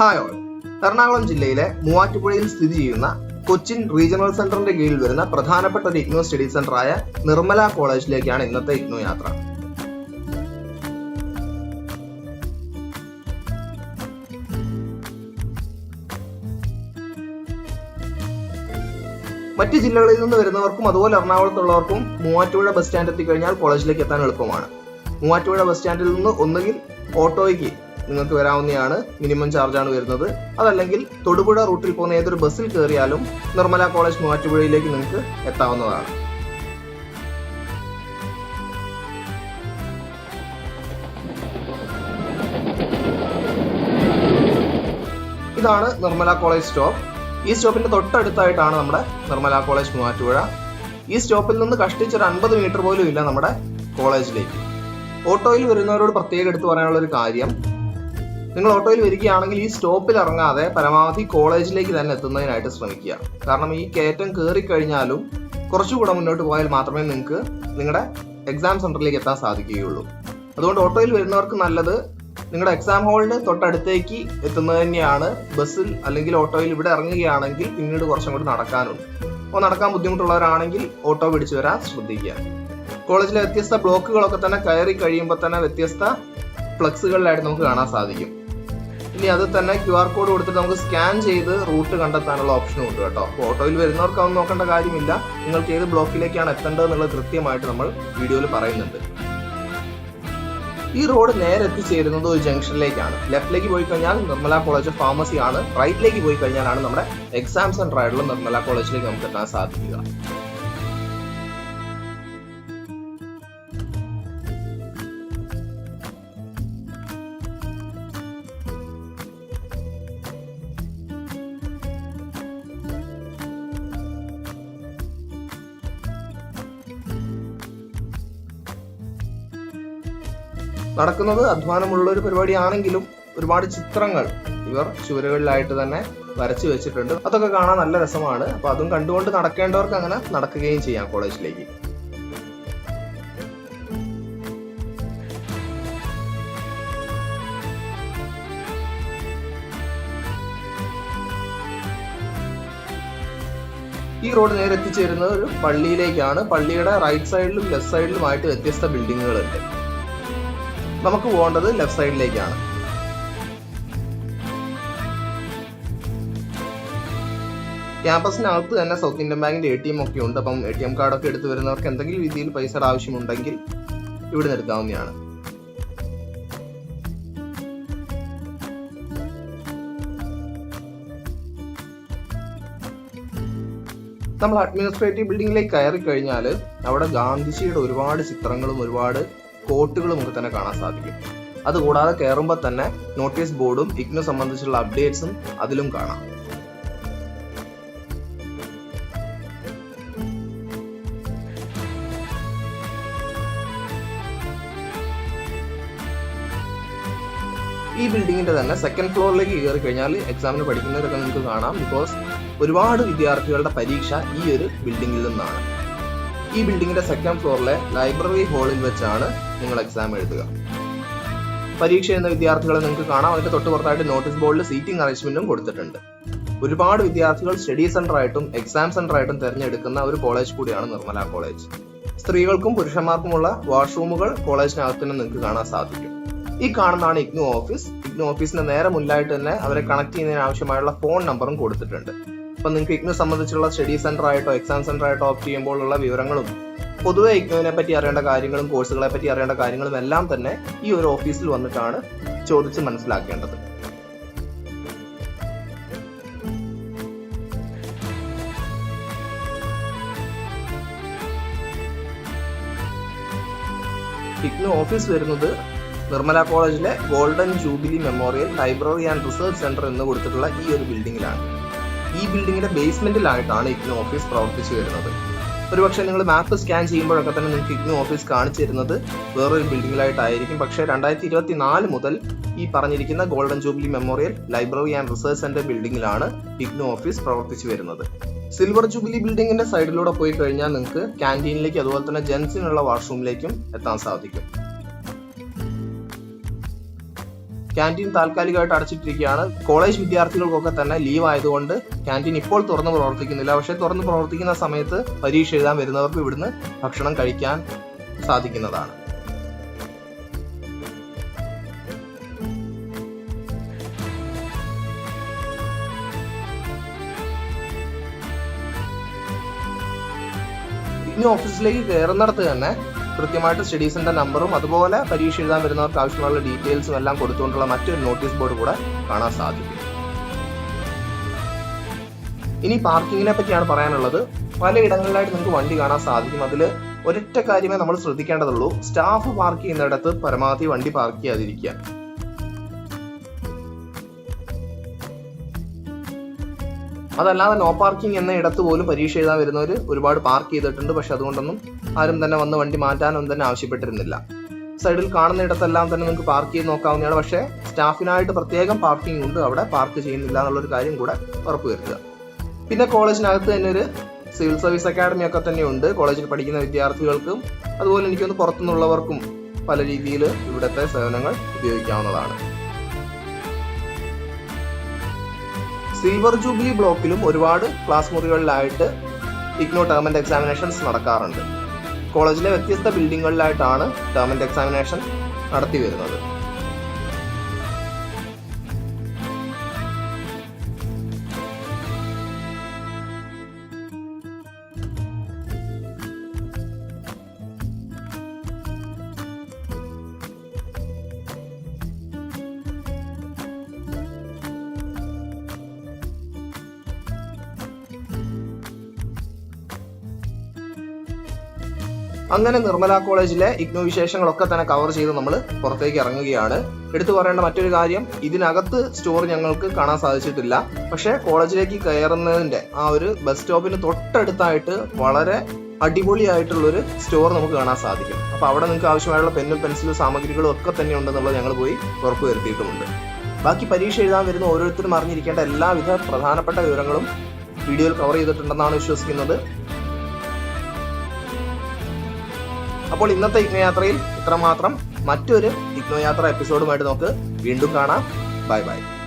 Hi all Ernakulam ജില്ലയിലെ മൂവാറ്റുപുഴയിൽ സ്ഥിതി ചെയ്യുന്ന കൊച്ചിൻ റീജിയണൽ സെന്ററിന്റെ കീഴിൽ വരുന്ന പ്രധാനപ്പെട്ട ഒരു ഇഗ്നോ സ്റ്റഡി സെന്ററായ നിർമ്മല കോളേജിലേക്കാണ് ഇന്നത്തെ ഇഗ്നോ യാത്ര. മറ്റ് ജില്ലകളിൽ നിന്ന് വരുന്നവർക്കും അതുപോലെ എറണാകുളത്തുള്ളവർക്കും മൂവാറ്റുപുഴ ബസ് സ്റ്റാൻഡ് എത്തിക്കഴിഞ്ഞാൽ കോളേജിലേക്ക് എത്താൻ എളുപ്പമാണ്. മൂവാറ്റുപുഴ ബസ് സ്റ്റാൻഡിൽ നിന്ന് ഒന്നുകിൽ ഓട്ടോയ്ക്ക് നിങ്ങൾക്ക് വരാവുന്നതാണ്. മിനിമം ചാർജാണ് വരുന്നത്. അതല്ലെങ്കിൽ തൊടുപുഴ റൂട്ടിൽ പോകുന്ന ഏതൊരു ബസ്സിൽ കയറിയാലും നിർമ്മല കോളേജ് മൂവാറ്റുപുഴയിലേക്ക് നിങ്ങൾക്ക് എത്താവുന്നതാണ്. ഇതാണ് നിർമ്മല കോളേജ് സ്റ്റോപ്പ് ഈ സ്റ്റോപ്പിന്റെ തൊട്ടടുത്തായിട്ടാണ് നമ്മുടെ നിർമ്മല കോളേജ് മൂവാറ്റുപുഴ. ഈ സ്റ്റോപ്പിൽ നിന്ന് കഷ്ടിച്ച് ഒരു അൻപത് മീറ്റർ പോലും ഇല്ല നമ്മുടെ കോളേജിലേക്ക് ഓട്ടോയിൽ വരുന്നവരോട് പ്രത്യേകം എടുത്തു പറയാനുള്ള ഒരു കാര്യം നിങ്ങൾ ഓട്ടോയിൽ വരികയാണെങ്കിൽ ഈ സ്റ്റോപ്പിൽ ഇറങ്ങാതെ പരമാവധി കോളേജിലേക്ക് തന്നെ എത്തുന്നതിനായിട്ട് ശ്രമിക്കുക. കാരണം ഈ കയറ്റം കയറി കഴിഞ്ഞാലും കുറച്ചുകൂടെ മുന്നോട്ട് പോയാൽ മാത്രമേ നിങ്ങൾക്ക് നിങ്ങളുടെ എക്സാം സെന്ററിലേക്ക് എത്താൻ സാധിക്കുകയുള്ളൂ. അതുകൊണ്ട് ഓട്ടോയിൽ വരുന്നവർക്ക് നല്ലത് നിങ്ങളുടെ എക്സാം ഹാളിന് തൊട്ടടുത്തേക്ക് എത്തുന്നത് തന്നെയാണ്. ബസ്സിൽ അല്ലെങ്കിൽ ഓട്ടോയിൽ ഇവിടെ ഇറങ്ങുകയാണെങ്കിൽ പിന്നീട് കുറച്ചും കൂടി നടക്കാനുണ്ട് അപ്പോൾ നടക്കാൻ ബുദ്ധിമുട്ടുള്ളവരാണെങ്കിൽ ഓട്ടോ പിടിച്ചു വരാൻ ശ്രദ്ധിക്കുക. കോളേജിലെ വ്യത്യസ്ത ബ്ലോക്കുകളൊക്കെ തന്നെ കയറി കഴിയുമ്പോൾ തന്നെ വ്യത്യസ്ത ഫ്ലക്സുകളിലായിട്ട് നമുക്ക് കാണാൻ സാധിക്കും. ഇനി അത് തന്നെ ക്യു ആർ കോഡ് കൊടുത്തിട്ട് നമുക്ക് സ്കാൻ ചെയ്ത് റൂട്ട് കണ്ടെത്താനുള്ള ഓപ്ഷനും ഉണ്ട് കേട്ടോ. ഓട്ടോയിൽ വരുന്നവർക്ക് അതൊന്നും നോക്കേണ്ട കാര്യമില്ല. നിങ്ങൾക്ക് ഏത് ബ്ലോക്കിലേക്കാണ് എത്തേണ്ടത് എന്നുള്ളത് കൃത്യമായിട്ട് നമ്മൾ വീഡിയോയിൽ പറയുന്നുണ്ട്. ഈ റോഡ് നേരെ എത്തിച്ചേരുന്നത് ഒരു ജംഗ്ഷനിലേക്കാണ് ലെഫ്റ്റിലേക്ക് പോയി കഴിഞ്ഞാൽ നിർമ്മല കോളേജ് ഫാർമസി ആണ്. റൈറ്റിലേക്ക് പോയി കഴിഞ്ഞാലാണ് നമ്മുടെ എക്സാം സെന്റർ ആയിട്ടുള്ള നിർമ്മല കോളേജിലേക്ക് നമുക്ക് എത്താൻ സാധിക്കുക. നടക്കുന്നത് അധ്വാനമുള്ള ഒരു പരിപാടിയാണെങ്കിലും ഒരുപാട് ചിത്രങ്ങൾ ഇവർ ചുവരുകളിലായിട്ട് തന്നെ വരച്ചു വെച്ചിട്ടുണ്ട്. അതൊക്കെ കാണാൻ നല്ല രസമാണ്. അപ്പൊ അതും കണ്ടുകൊണ്ട് നടക്കേണ്ടവർക്ക് അങ്ങനെ നടക്കുകയും ചെയ്യാം കോളേജിലേക്ക്. ഈ റോഡ് നേരെ എത്തിച്ചേരുന്നത് ഒരു പള്ളിയിലേക്കാണ്. പള്ളിയുടെ റൈറ്റ് സൈഡിലും ലെഫ്റ്റ് സൈഡിലുമായിട്ട് വ്യത്യസ്ത ബിൽഡിങ്ങുകളുണ്ട് നമുക്ക് പോകേണ്ടത് ലെഫ്റ്റ് സൈഡിലേക്കാണ്. ക്യാമ്പസിനകത്ത് തന്നെ സൗത്ത് ഇന്ത്യൻ ബാങ്കിന്റെ എ ടി എം ഒക്കെ ഉണ്ട്. അപ്പം എ ടി എം കാർഡൊക്കെ എടുത്തു വരുന്നവർക്ക് എന്തെങ്കിലും രീതിയിൽ പൈസയുടെ ആവശ്യമുണ്ടെങ്കിൽ ഇവിടെ നിന്ന് എടുക്കാവുന്നതാണ് നമ്മൾ അഡ്മിനിസ്ട്രേറ്റീവ് ബിൽഡിംഗിലേക്ക് കയറി കഴിഞ്ഞാൽ അവിടെ ഗാന്ധിജിയുടെ ഒരുപാട് ചിത്രങ്ങളും ഒരുപാട് കോട്ടുകളും നമുക്ക് തന്നെ കാണാൻ സാധിക്കും. അതുകൂടാതെ കയറുമ്പോൾ തന്നെ നോട്ടീസ് ബോർഡും ഇഗ്നു സംബന്ധിച്ചുള്ള അപ്ഡേറ്റ്സും അതിലും കാണാം. ഈ ബിൽഡിങ്ങിന്റെ തന്നെ സെക്കൻഡ് ഫ്ലോറിലേക്ക് കയറി കഴിഞ്ഞാൽ എക്സാമിന് പഠിക്കുന്നവരൊക്കെ നിങ്ങൾക്ക് കാണാം ബിക്കോസ് ഒരുപാട് വിദ്യാർത്ഥികളുടെ പരീക്ഷ ഈ ഒരു ബിൽഡിങ്ങിൽ നിന്നാണ്. ഈ ബിൽഡിങ്ങിന്റെ സെക്കൻഡ് ഫ്ലോറിലെ ലൈബ്രറി ഹാളിൽ വെച്ചാണ് നിങ്ങൾ എക്സാം എഴുതുക. പരീക്ഷ എഴുതുന്ന വിദ്യാർത്ഥികളെ നിങ്ങൾക്ക് കാണാം. അതിന്റെ തൊട്ട് പുറത്തായിട്ട് നോട്ടീസ് ബോർഡിൽ സീറ്റിംഗ് അറേഞ്ച്മെന്റും കൊടുത്തിട്ടുണ്ട്. ഒരുപാട് വിദ്യാർത്ഥികൾ സ്റ്റഡി സെന്റർ ആയിട്ടും എക്സാം സെന്റർ ആയിട്ടും തിരഞ്ഞെടുക്കുന്ന ഒരു കോളേജ് കൂടിയാണ് നിർമ്മല കോളേജ് സ്ത്രീകൾക്കും പുരുഷന്മാർക്കുമുള്ള വാഷ്റൂമുകൾ കോളേജിനകത്ത് തന്നെ നിങ്ങൾക്ക് കാണാൻ സാധിക്കും. ഈ കാണുന്നതാണ് ഇഗ്നു ഓഫീസ് ഇഗ്നു ഓഫീസിന്റെ നേരെ മുന്നിലായിട്ട് തന്നെ അവരെ കണക്ട് ചെയ്യുന്നതിന് ആവശ്യമായുള്ള ഫോൺ നമ്പറും കൊടുത്തിട്ടുണ്ട്. അപ്പൊ നിങ്ങൾക്ക് ഇഗ്നു സംബന്ധിച്ചുള്ള സ്റ്റഡി സെന്റർ ആയിട്ടോ എക്സാം സെന്റർ ആയിട്ടോ ഓപ്റ്റ് ചെയ്യുമ്പോഴുള്ള വിവരങ്ങളും പൊതുവെ ഇഗ്നുവിനെ പറ്റി അറിയേണ്ട കാര്യങ്ങളും കോഴ്സുകളെ പറ്റി അറിയേണ്ട കാര്യങ്ങളും എല്ലാം തന്നെ ഈ ഒരു ഓഫീസിൽ വന്നിട്ടാണ് ചോദിച്ച് മനസ്സിലാക്കേണ്ടത്. ഇഗ്നു ഓഫീസ് വരുന്നത് നിർമ്മല കോളേജിലെ golden jubilee memorial library and research centre എന്ന് കൊടുത്തിട്ടുള്ള ഈ ഒരു ബിൽഡിങ്ങിലാണ്. ഈ ബിൽഡിങ്ങിന്റെ ബേസ്മെന്റിലായിട്ടാണ് ഇഗ്നു ഓഫീസ് പ്രവർത്തിച്ചു വരുന്നത്. ഒരുപക്ഷെ നിങ്ങൾ മാപ്പ് സ്കാൻ ചെയ്യുമ്പോഴൊക്കെ തന്നെ നിങ്ങൾക്ക് ഇഗ്നു ഓഫീസ് കാണിച്ചു തരുന്നത് വേറൊരു ബിൽഡിങ്ങിലായിട്ടായിരിക്കും പക്ഷേ രണ്ടായിരത്തി ഇരുപത്തി നാല് മുതൽ ഈ പറഞ്ഞിരിക്കുന്ന golden jubilee memorial library and research centre ബിൽഡിങ്ങിലാണ് IGNOU office പ്രവർത്തിച്ചു വരുന്നത്. സിൽവർ ജൂബിലി ബിൽഡിങ്ങിന്റെ സൈഡിലൂടെ പോയി കഴിഞ്ഞാൽ നിങ്ങൾക്ക് ക്യാന്റീനിലേക്ക് അതുപോലെ തന്നെ ജെൻസിനുള്ള വാഷ്റൂമിലേക്കും എത്താൻ സാധിക്കും. ക്യാന്റീൻ താൽക്കാലികമായിട്ട് അടച്ചിട്ടിരിക്കുകയാണ്. കോളേജ് വിദ്യാർത്ഥികൾക്കൊക്കെ തന്നെ ലീവ് ആയതുകൊണ്ട് ക്യാന്റീൻ ഇപ്പോൾ തുറന്ന് പ്രവർത്തിക്കുന്നില്ല. പക്ഷേ തുറന്ന് പ്രവർത്തിക്കുന്ന സമയത്ത് പരീക്ഷ എഴുതാൻ വരുന്നവർക്ക് ഇവിടുന്ന് ഭക്ഷണം കഴിക്കാൻ സാധിക്കുന്നതാണ്. ഇനി ഓഫീസിലേക്ക് കയറുന്നിടത്ത് തന്നെ കൃത്യമായിട്ട് സ്റ്റഡീസിന്റെ നമ്പറും അതുപോലെ പരീക്ഷ എഴുതാൻ വരുന്നവർക്ക് ആവശ്യമുള്ള ഡീറ്റെയിൽസും എല്ലാം കൊടുത്തുകൊണ്ടുള്ള മറ്റൊരു നോട്ടീസ് ബോർഡ് കൂടെ കാണാൻ സാധിക്കും. ഇനി പാർക്കിങ്ങിനെ പറ്റിയാണ് പറയാനുള്ളത്. പലയിടങ്ങളിലായിട്ട് നിങ്ങൾക്ക് വണ്ടി കാണാൻ സാധിക്കും. അതിൽ ഒരൊറ്റ കാര്യമേ നമ്മൾ ശ്രദ്ധിക്കേണ്ടതുള്ളൂ. സ്റ്റാഫ് പാർക്ക് ചെയ്യുന്നിടത്ത് പരമാവധി വണ്ടി പാർക്ക് ചെയ്യാതിരിക്കുക. അതല്ലാതെ നോ പാർക്കിംഗ് എന്ന ഇടത്ത് പോലും പരീക്ഷ എഴുതാൻ വരുന്നവർ ഒരുപാട് പാർക്ക് ചെയ്തിട്ടുണ്ട്. പക്ഷെ അതുകൊണ്ടൊന്നും ആരും തന്നെ വന്ന് വണ്ടി മാറ്റാനൊന്നും തന്നെ ആവശ്യപ്പെട്ടിരുന്നില്ല. സൈഡിൽ കാണുന്ന ഇടത്തെല്ലാം തന്നെ നിങ്ങൾക്ക് പാർക്ക് ചെയ്ത് നോക്കാവുന്നതാണ്. പക്ഷേ സ്റ്റാഫിനായിട്ട് പ്രത്യേകം പാർക്കിംഗ് ഉണ്ട്. അവിടെ പാർക്ക് ചെയ്യുന്നില്ല എന്നുള്ളൊരു കാര്യം കൂടെ ഉറപ്പുവരുത്തുക. പിന്നെ കോളേജിനകത്ത് തന്നെ ഒരു സിവിൽ സർവീസ് അക്കാഡമി ഒക്കെ തന്നെ ഉണ്ട്. കോളേജിൽ പഠിക്കുന്ന വിദ്യാർത്ഥികൾക്കും അതുപോലെ എനിക്കൊന്ന് പുറത്തുനിന്നുള്ളവർക്കും പല രീതിയിൽ ഇവിടുത്തെ സേവനങ്ങൾ ഉപയോഗിക്കാവുന്നതാണ്. സിൽവർ ജൂബിലി ബ്ലോക്കിലും ഒരുപാട് ക്ലാസ് മുറികളിലായിട്ട് ഇഗ്നോ ടേമന്റ് എക്സാമിനേഷൻസ് നടക്കാറുണ്ട്. കോളേജിലെ വ്യത്യസ്ത ബിൽഡിങ്ങുകളിലായിട്ടാണ് ടേമന്റ് എക്സാമിനേഷൻ നടത്തി വരുന്നത് അങ്ങനെ നിർമ്മല കോളേജിലെ ഇഗ്നോ വിശേഷങ്ങളൊക്കെ തന്നെ കവർ ചെയ്ത് നമ്മൾ പുറത്തേക്ക് ഇറങ്ങുകയാണ്. എടുത്തു പറയേണ്ട മറ്റൊരു കാര്യം ഇതിനകത്ത് സ്റ്റോർ ഞങ്ങൾക്ക് കാണാൻ സാധിച്ചിട്ടില്ല. പക്ഷേ കോളേജിലേക്ക് കയറുന്നതിന്റെ ആ ഒരു ബസ് സ്റ്റോപ്പിന് തൊട്ടടുത്തായിട്ട് വളരെ അടിപൊളിയായിട്ടുള്ളൊരു സ്റ്റോർ നമുക്ക് കാണാൻ സാധിക്കും. അപ്പോൾ അവിടെ നിങ്ങൾക്ക് ആവശ്യമായുള്ള പെന്നും പെൻസിലും സാമഗ്രികളും ഒക്കെ തന്നെ ഉണ്ടെന്നുള്ളത് ഞങ്ങൾ പോയി ഉറപ്പ് വരുത്തിയിട്ടുമുണ്ട് ബാക്കി പരീക്ഷ എഴുതാൻ വരുന്ന ഓരോരുത്തരും അറിഞ്ഞിരിക്കേണ്ട എല്ലാവിധ പ്രധാനപ്പെട്ട വിവരങ്ങളും വീഡിയോയിൽ കവർ ചെയ്തിട്ടുണ്ടെന്നാണ് വിശ്വസിക്കുന്നത്. അപ്പോൾ ഇന്നത്തെ ഇഗ്നോയാത്രയിൽ ഇത്രമാത്രം. മറ്റൊരു ഇഗ്നോയാത്ര എപ്പിസോഡുമായിട്ട് നമുക്ക് വീണ്ടും കാണാം. Bye bye.